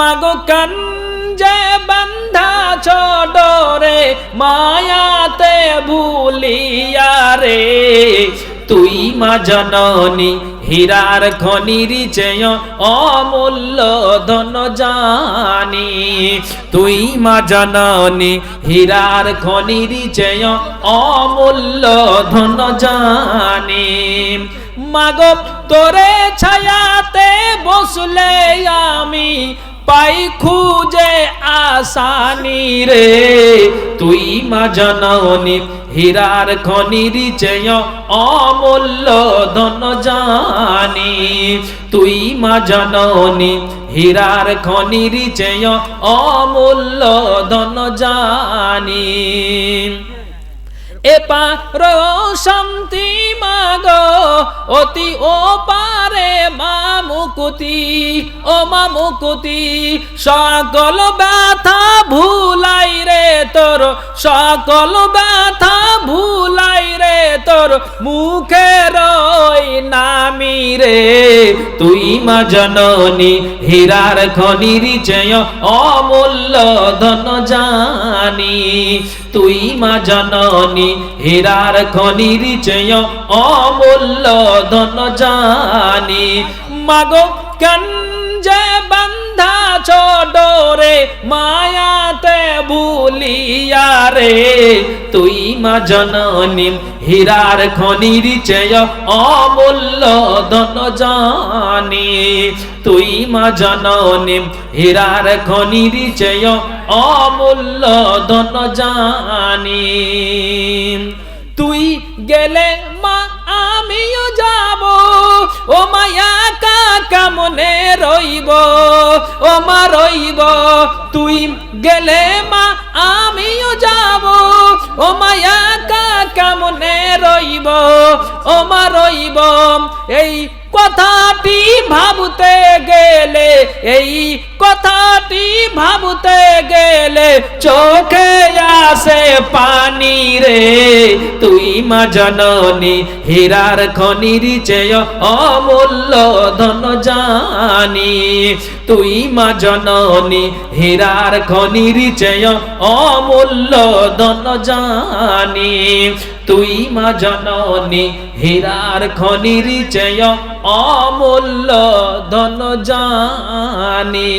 মাগো যে বান্ধা চডরে, মায়াতে ভুলিয়া রে। তুই মা জননী, হীরার খনির চেয় অমূল্য ধন জানি। তুই মা জননী, হীরার খনির চেয় অমূল্য ধন জানি। মাগো, তোরে ছায়াতে বসলে আমি পাই খুঁজে আসানি রে। তুই মা জননী, হীরার খনির চেয় অমূল্য ধন জানি। তুই মা জননী, হীরার খনির চেয় অমূল্য ধন জানি। এপার শান্তি মাগ, অতি ও পারে মা মুকুতি ও মা মুকুতি সকল ব্যথা ভুলাই রে তোর, সকল ব্যথা ভুলাই রে তোর মুখে রই নামি রে। তুই মা জননী, হীরার খনির চেয় অমূল্য ধন জানি। তুই মা জননী, হীরার খনির চেয় অমূল্য ধন জানি। মাগো, কঞ্জে বান্ধা চডরে, মায়াতে ভুলিয়া রে। তুই মা জননী হীরার খনির চেয় অমূল্য ধন জানি। তুই মা জননী হীরার খনির চেয় অমূল্য ধন জানি। তুই গেলে রইব ও মা রইব, তুই গেলে মা, আমিও যাব। ও মায়া কা কেমনে রইব ও মা রইব এই কথাটি ভাবতে গেলে, এই কথাটি ভাবতে গেলে চোখে আসে পানি রে। তুই মা জননী, হীরার খনির চেয় অমূল্য ধন জানি। তুই মা জননী, হীরার খনির চেয় অমূল্য ধন জানি। তুই মা জননী হীরার খনির চেয় অমূল্য ধন জানি